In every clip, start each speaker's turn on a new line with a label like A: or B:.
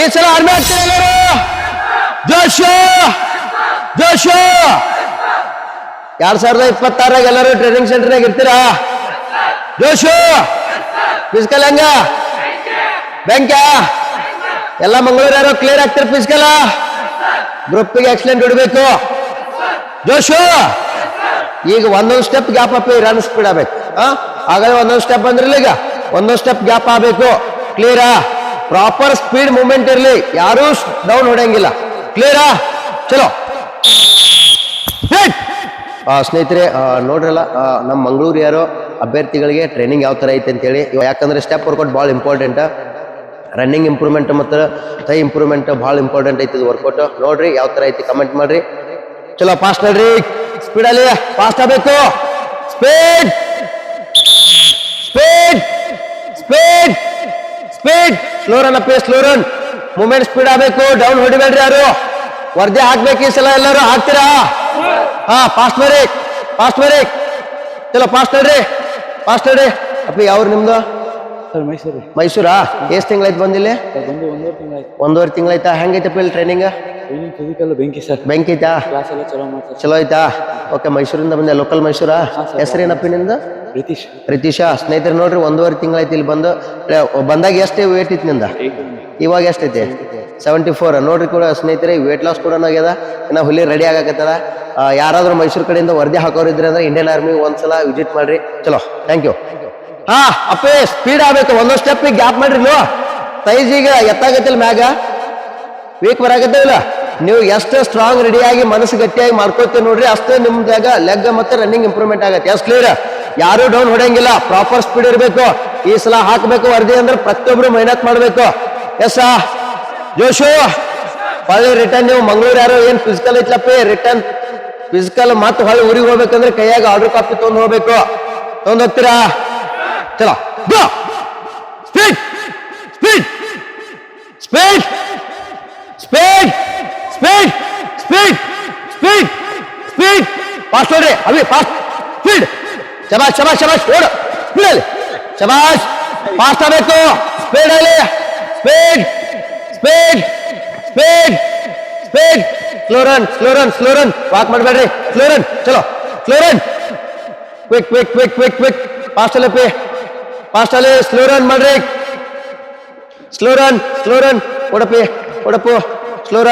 A: ಈ ಸಲ ಆರ್ಮಿ ಆಗ್ತೀರಾ ಎಲ್ಲರೂ. ಜೋಶು ಜೋಶು ಎರಡ್ ಸಾವಿರದ ಇಪ್ಪತ್ತಾರಾಗ ಎಲ್ಲರೂ ಟ್ರೈನಿಂಗ್ ಸೆಂಟರ್ನಾಗ ಇರ್ತೀರಾ? ಜೋಶು ಫಿಸಿಕಲ್ ಹೆಂಗ? ಬ್ಯಾಂಕ ಎಲ್ಲ ಮಂಗಳೂರು ಯಾರೋ ಕ್ಲಿಯರ್ ಆಗ್ತಾರೆ ಫಿಸಿಕಲ್ ಗ್ರೂಪಿಗೆ ಎಕ್ಸಲೆಂಟ್ ಇಡಬೇಕು ಜೋಶು ಈಗ ಒಂದೊಂದು step gap up run speed ಆಗ್ಬೇಕು ಹಾಗಾದ್ರೆ ಒಂದೊಂದು ಸ್ಟೆಪ್ ಅಂದ್ರಲ್ಲ ಈಗ. ಒಂದೊಂದು ಸ್ಟೆಪ್ ಗ್ಯಾಪ್ ಆಗ್ಬೇಕು. ಕ್ಲಿಯರಾ ಪ್ರಾಪರ್ ಸ್ಪೀಡ್ ಮೂವ್ಮೆಂಟ್ ಇರಲಿ. ಯಾರೂ ಡೌನ್ ಹೊಡೆಯಂಗಿಲ್ಲ. ಕ್ಲಿಯರಾ ಚಲೋ. ಸ್ನೇಹಿತರೆ ನೋಡ್ರಲ್ಲ ನಮ್ಮ ಮಂಗಳೂರು ಯಾರೋ ಅಭ್ಯರ್ಥಿಗಳಿಗೆ ಟ್ರೈನಿಂಗ್ ಯಾವ ಥರ ಐತೆ ಅಂತೇಳಿ. ಯಾಕಂದ್ರೆ ಸ್ಟೆಪ್ ವರ್ಕೌಟ್ ಭಾಳ ಇಂಪಾರ್ಟೆಂಟ್ ರನ್ನಿಂಗ್ ಇಂಪ್ರೂವ್ಮೆಂಟ್ ಮತ್ತು ಥೈ ಇಂಪ್ರೂವ್ಮೆಂಟ್ ಭಾಳ ಇಂಪಾರ್ಟೆಂಟ್ ಐತಿ ಇದು ವರ್ಕೌಟ್ ನೋಡ್ರಿ ಯಾವ ಥರ ಐತಿ ಕಮೆಂಟ್ ಮಾಡ್ರಿ. ಚಲೋ ಫಾಸ್ಟ್ ನೋಡ್ರಿ. ಸ್ಪೀಡಲ್ಲಿ ಫಾಸ್ಟ್ ಆಗಬೇಕು. Speed speed speed slow run ಅಪ್ಪಿ ಸ್ಲೋ ರನ್ ಮೂಮೆಂಟ್ ಸ್ಪೀಡ್ ಆಗಬೇಕು ಡೌನ್ ಹೊಡಿಬೇಡ್ರಿ ಯಾರು. ವರದಿ ಹಾಕ್ಬೇಕು ಈ ಸಲ ಎಲ್ಲರೂ ಹಾಕ್ತೀರಾ? ಹಾ ಫಾಸ್ಟ್ ಮರಿ ಫಾಸ್ಟ್ ಮರಿ. ಚಲೋ ಫಾಸ್ಟ್ ನೋಡ್ರಿ ಫಾಸ್ಟ್ ನೋಡ್ರಿ. ಅಪ್ಪ ಯಾವ್ರು ನಿಮ್ದು?
B: ಸರ್ ಮೈಸೂರು.
A: ಮೈಸೂರಾ? ಎಷ್ಟು ತಿಂಗಳಾಯ್ತು ಬಂದಿಲ್ಲಿ?
B: ಬಂದು ಒಂದೂವರೆ ತಿಂಗಳಾಯ್ತು.
A: ಒಂದೂವರೆ ತಿಂಗಳಾಯ್ತಾ? ಹೆಂಗೈತಪ್ಪ ಇಲ್ಲಿ ಟ್ರೈನಿಂಗ್
B: ಟ್ರೈನಿಂಗ್ ಫಿಸಿಕಲ್ ಬೆಂಕಿ ಸರ್
A: ಬೆಂಕಿ ಐತಾ?
B: ಕ್ಲಾಸ್ ಎಲ್ಲ ಚಲೋ ಮಾಡ್ತಾರೆ.
A: ಚಲೋ ಐತಾ? ಓಕೆ ಮೈಸೂರಿಂದ ಬಂದೆ ಲೋಕಲ್ ಮೈಸೂರಾ? ಹೆಸರೇನಪ್ಪ ನಿಂದು
B: ಬ್ರಿಟಿಷ್
A: ಪ್ರೀತೀಶ, ಸ್ನೇಹಿತರು ನೋಡ್ರಿ, ಒಂದೂವರೆ ತಿಂಗಳಾಯ್ತು ಇಲ್ಲಿ ಬಂದು ಬಂದಾಗ ಎಷ್ಟು ವೇಟ್ ಇತ್ತು ನಿಂದ? ಇವಾಗ ಎಷ್ಟೈತಿ? ಸೆವೆಂಟಿ ಫೋರ್ ನೋಡ್ರಿ ಕೂಡ ಸ್ನೇಹಿತರೆ ವೇಟ್ ಲಾಸ್ ಕೂಡ ಆಗ್ಯದ. ಇನ್ನ ಹುಲಿ ರೆಡಿ ಆಗಕತ್ತದ. ಯಾರಾದರೂ ಮೈಸೂರು ಕಡೆಯಿಂದ ವರದಿ ಹಾಕೋರು ಇದ್ರೆ ಅಂದ್ರೆ ಇಂಡಿಯನ್ ಆರ್ಮಿ ಒಂದ್ಸಲ ವಿಸಿಟ್ ಮಾಡ್ರಿ. ಚಲೋ ಥ್ಯಾಂಕ್ ಯು ಹಾ, ಅಪ್ಪೇ ಸ್ಪೀಡ್ ಆಗ್ಬೇಕು. ಒಂದೊಂದು ಸ್ಟೆಪ್ ಗ್ಯಾಪ್ ಮಾಡ್ರಿ ನೀವು. ಸೈಜ್ ಈಗ ಎತ್ತಾಗತ್ತಿಲ್ಲ ಮ್ಯಾಗ? ವೀಕ್ ಬರಾಕತ್ತಿಲ್ಲ ನೀವು ಎಷ್ಟು ಸ್ಟ್ರಾಂಗ್ ರೆಡಿಯಾಗಿ ಮನಸ್ಸು ಗಟ್ಟಿಯಾಗಿ ಮಾಡ್ಕೋತೀವಿ ನೋಡ್ರಿ. ಅಷ್ಟೇ ನಿಮ್ದಾಗ ಲೆಗ್ ಮತ್ತೆ ರನ್ನಿಂಗ್ ಇಂಪ್ರೂವ್ಮೆಂಟ್ ಆಗತ್ತೆ. ಎಷ್ಟು ಕ್ಲಿಯರ್ ಯಾರು ಡೌನ್ ಹೊಡೆಯಂಗಿಲ್ಲ. ಪ್ರಾಪರ್ ಸ್ಪೀಡ್ ಇರಬೇಕು. ಈ ಸಲ ಹಾಕಬೇಕು ವರದಿ ಅಂದ್ರೆ ಪ್ರತಿಯೊಬ್ರು ಮೆಹನತ್ ಮಾಡಬೇಕು. ಎಸ್ ಜೋಶು ಹೊಳ್ಳಿ ರಿಟರ್ನ್ ನೀವು. ಮಂಗಳೂರು ಯಾರು ಏನ್ ಫಿಸಿಕಲ್ ಐತ್ಲಪ್ಪ ರಿಟರ್ನ್ ಫಿಸಿಕಲ್ ಮತ್ತೆ ಹೊಳ್ಳಿ ಊರಿಗೆ ಹೋಗ್ಬೇಕಂದ್ರೆ ಕೈಯಾಗ ಆರ್ಡರ್ ಕಾಪಿ ತೊಗೊಂಡು ಹೋಗ್ಬೇಕು. ತೊಗೊಂಡು ಹೋಗ್ತೀರಾ? ಚಲೋ. Speed speed speed speed speed speed speed speed fast ನೋಡ್ರಿ. ಅಲ್ಲಿ ಫಾಸ್ಟ್ ಸ್ಪೀಡ್ शबाश शबाश शबाश, छोड़। स्पिनल शबाश पास्ता में तो स्पीड ले। Speed speed speed speed. Slow run, slow walk मत बैठ रहे स्लो चलो। Slow run. Quick quick quick quick quick. Pasta ले पे। पास्ता ले। स्लो मत रहे स्लो रन ओड़ पे ओड़ पो। स्लो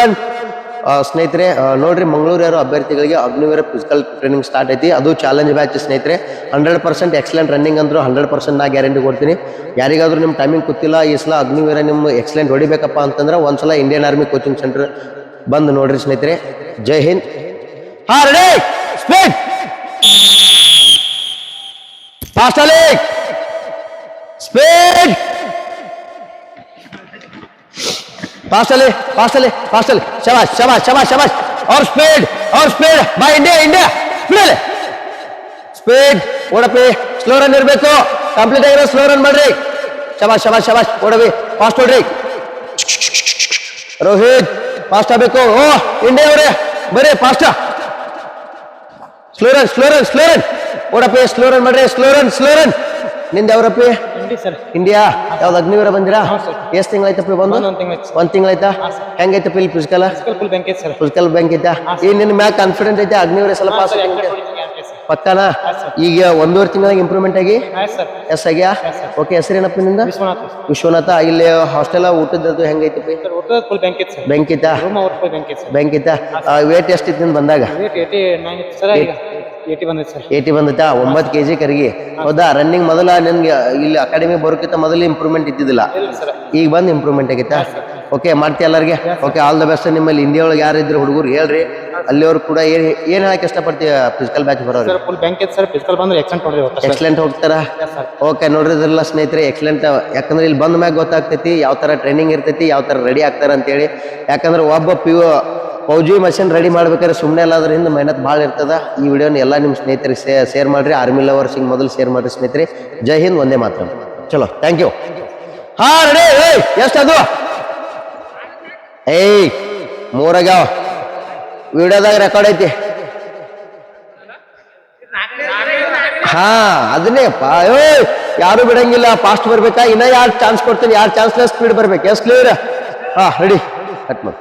A: ಸ್ನೇಹಿತರೆ ನೋಡ್ರಿ ಮಂಗಳೂರು ಯಾರು ಅಭ್ಯರ್ಥಿಗಳಿಗೆ ಅಗ್ನಿವೀರ ಫಿಸಿಕಲ್ ಟ್ರೈನಿಂಗ್ ಸ್ಟಾರ್ಟ್ ಐತಿ. ಅದು ಚಾಲೆಂಜ್ ಬ್ಯಾಚ್ ಸ್ನೇಹಿತರೆ. ಹಂಡ್ರೆಡ್ ಪರ್ಸೆಂಟ್ ಎಕ್ಸಲೆಂಟ್ ರನ್ನಿಂಗ್ ಅಂದ್ರು ಹಂಡ್ರೆಡ್ ಪರ್ಸೆಂಟ್ ನಾ ಗ್ಯಾರಂಟಿ ಕೊಡ್ತೀನಿ. ಯಾರಿಗಾದ್ರೂ ನಿಮ್ಮ ಟೈಮಿಂಗ್ ಗೊತ್ತಿಲ್ಲ, ಈ ಸಲ ಅಗ್ನಿವೀರ ನಿಮ್ಮ ಎಕ್ಸಲೆಂಟ್ ಹೊಡಿಬೇಕಪ್ಪ ಅಂತಂದ್ರೆ ಒಂದ್ಸಲ ಇಂಡಿಯನ್ ಆರ್ಮಿ ಕೋಚಿಂಗ್ ಸೆಂಟರ್ ಬಂದು ನೋಡ್ರಿ ಸ್ನೇಹಿತರೆ. ಜೈ ಹಿಂದ್. ಹಾ ರೆಡಿ ಸ್ಪೀಡ್ ಫಾಸ್ಟ್ ಸ್ಪೀಡ್ ಫಾಸ್ಟಲ್ಲಿ ಫಾಸ್ಟಲ್ಲಿ ಫಾಸ್ಟಲ್ಲಿ ಶಬಾಶ್ ಶಬಾಶ್ ಶಬಾಶ್ ಶಬಾಶ್ ಅವ್ರ ಸ್ಪೀಡ್ ಅವ್ರ ಸ್ಪೀಡ್ ಬೈ ಇಂಡಿಯಾ ಇಂಡಿಯಾ ಬಿಡಲಿ ಸ್ಪೀಡ್ ಓಡಪಿ ಸ್ಲೋ ರನ್ ಇರಬೇಕು. ಕಂಪ್ಲೀಟ್ ಆಗಿರೋ ಸ್ಲೋ ರನ್ ಮಾಡ್ರಿ. ಶಬಾಶ್ ಶಬಾಶ್ ಶಬಾಶ್ ಓಡವಿ ಫಾಸ್ಟ್ ಓಡ್ರಿ ರೋಹಿತ್ ಫಾಸ್ಟ್ ಆಗಬೇಕು. ಓ ಇಂಡಿಯಾ ಅವರೇ, ಬರೀ fast slow run slow run slow run ಓಡಪ್ಪಿ slow run ಮಾಡ್ರಿ. ಸ್ಲೋ ರನ್ ಸ್ಲೋ ರನ್ನಿಂದ
B: ಅವರಪ್ಪಿ ಸರ್.
A: ಇಂಡಿಯಾ ಯಾವ್ದು ಅಗ್ನಿವೀರ ಬಂದಿರಾ? ಎಷ್ಟು ತಿಂಗಳಾಯ್ತಪ್ಪ ಬಂದು?
B: ಒಂದ್ ತಿಂಗ್ಳಾಯ್ತು?
A: ಹೆಂಗೈತಪ್ಪ ಇಲ್ಲಿ ಫಿಸಿಕಲ್
B: ಫಿಸಿಕಲ್
A: ಬ್ಯಾಂಕ್ ಐತಾ ಈ ನಿನ್ನ ಮ್ಯಾಗ ಕಾನ್ಫಿಡೆಂಟ್ ಐತೆ? ಅಗ್ನಿವೀರ ಸ್ವಲ್ಪ ಪಾಸ್ ಪಕ್ಕನ? ಈಗ ಒಂದೂವರೆ ತಿಂಗಳಾಗ ಇಂಪ್ರೂವ್ಮೆಂಟ್ ಆಗಿ? ಎಸ್ ಆಗ್ಯಾ? ಓಕೆ ಹೆಸರೇನಪ್ಪ ನಿಂದ?
B: ವಿಶ್ವನಾಥ್
A: ಇಲ್ಲಿ ಹಾಸ್ಟೆಲ್ ಊಟದ್ದು
B: ಹೆಂಗೈತಿ
A: ಬ್ಯಾಂಕ್
B: ಸರ್
A: ಬ್ಯಾಂಕ್ ಐತಾ ವೇಟ್ ಎಷ್ಟಿತ್ತು ಬಂದಾಗ?
B: Sir sir.
A: ಏಟಿ ಬಂದೈತಾ? ಒಂಬತ್ತು ಕೆ ಜಿ ಕರಿಗೆ ಹೌದಾ? ರನ್ನಿಂಗ್ ಮೊದಲ ನಿನ್ಗೆ ಇಲ್ಲಿ ಅಕಾಡೆಮಿ ಬರೋಕ್ಕಿಂತ ಮೊದಲು ಇಂಪ್ರೂವ್ಮೆಂಟ್ ಇದ್ದಿದ್ದಿಲ್ಲ.
B: ಸರ್.
A: ಈಗ ಬಂದು ಇಂಪ್ರೂವ್ಮೆಂಟ್ ಆಗಿತ್ತ? ಓಕೆ ಮಾಡ್ತೀಯ ಎಲ್ಲರಿಗೆ? ಓಕೆ ಆಲ್ ದ ಬೆಸ್ಟ್ ನಿಮ್ಮಲ್ಲಿ ಇಂಡಿಯಾ ಒಳಗೆ ಯಾರು ಇದ್ರು ಹುಡುಗರು ಹೇಳ್ರಿ. ಅಲ್ಲಿಯವ್ರು ಕೂಡ ಏನ್ ಹಾಕಿ ಇಷ್ಟಪಡ್ತೀವಿ ಇಷ್ಟಪಡ್ತೀಯ ಫಿಸಿಕಲ್ ಬ್ಯಾಚ್ ಬರೋರು
B: ಸರ್ ಫುಲ್ ಸರ್. ಫಿಸಿಕಲ್ ಬಂದ್ರೆ ಎಕ್ಸಲೆಂಟ್ ಸರ್
A: ಎಕ್ಸಲೆಂಟ್ ಹೋಗ್ತಾರ? ಓಕೆ ನೋಡ್ರಿದ್ರಲ್ಲ ಸ್ನೇಹಿತರೆ ಎಕ್ಸಲೆಂಟ್ ಯಾಕಂದ್ರೆ ಇಲ್ಲಿ ಬಂದ ಮ್ಯಾಗ ಗೊತ್ತಾಗ್ತೈತಿ ಯಾವ ತರ ಟ್ರೈನಿಂಗ್ ಇರ್ತೈತಿ ಯಾವ ತರ ರೆಡಿ ಆಗ್ತಾರ ಅಂತೇಳಿ ಯಾಕಂದ್ರೆ ಒಬ್ಬ ಪಿ ಫೌಜಿ ಮಷಿನ್ ರೆಡಿ ಮಾಡ್ಬೇಕಾದ್ರೆ ಸುಮ್ಮನೆ ಎಲ್ಲ ಅದರಿಂದ ಮೆಹನತ್ ಭಾಳ ಇರ್ತದ. ಈ ವಿಡಿಯೋನ ಎಲ್ಲ ನಿಮ್ಮ ಸ್ನೇಹಿತರಿಗೆ ಶೇರ್ ಮಾಡ್ರಿ. ಆರ್ಮಿ ಲವರ್ಸ್ ಹಿಂಗೆ ಮೊದಲು ಶೇರ್ ಮಾಡ್ರಿ ಸ್ನೇಹಿತರೆ. ಜೈ ಹಿಂದ್, ಒಂದೇ ಮಾತ್ರ. ಚಲೋ ಥ್ಯಾಂಕ್ ಯು ಹಾ ರೆಡಿ ಏಯ್ ಎಷ್ಟದು ಏಯ್, ಮೂರಾಗ್ಯಾವ. ವಿಡಿಯೋದಾಗ ರೆಕಾರ್ಡ್ ಐತಿ. ಹಾ, ಅದನ್ನೇ ಪಾ ಯಾರು ಬಿಡಂಗಿಲ್ಲ. ಫಾಸ್ಟ್ ಬರ್ಬೇಕಾ? ಇನ್ನ ಯಾರು ಚಾನ್ಸ್ ಕೊಡ್ತೀನಿ? ಯಾರು ಚಾನ್ಸ್ ಸ್ಪೀಡ್ ಬರ್ಬೇಕು? ಎಸ್ ಕ್ಲಿಯರ್ ಹಾ ರೆಡಿ ಕಟ್ ಮಾಡಿ.